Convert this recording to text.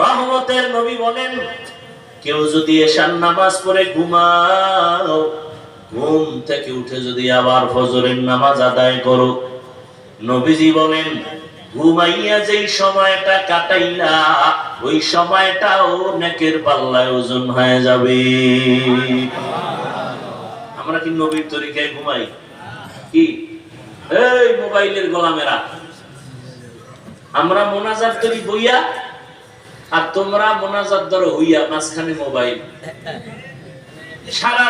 রহমতের নবী বলেন, কেউ যদি এশার নামাজ পড়ে ঘুমাও, ঘুম থেকে উঠে যদি আবার ফজরের নামাজ আদায় করো। নবীজি বলেন, ঘুমাইয়া যেই সময়টা কাটাইলা, ওই সময়টাও নেকের পাল্লায় ওজন হয়ে যাবে। আমরা কি নবীর তরিকায় ঘুমাই? কি? এই মোবাইলের গোলামেরা। আমরা মোনাজাত করি বইয়া? আর তোমরা মোনাজাত ধরো হইয়া মাঝখানে মোবাইল। সারা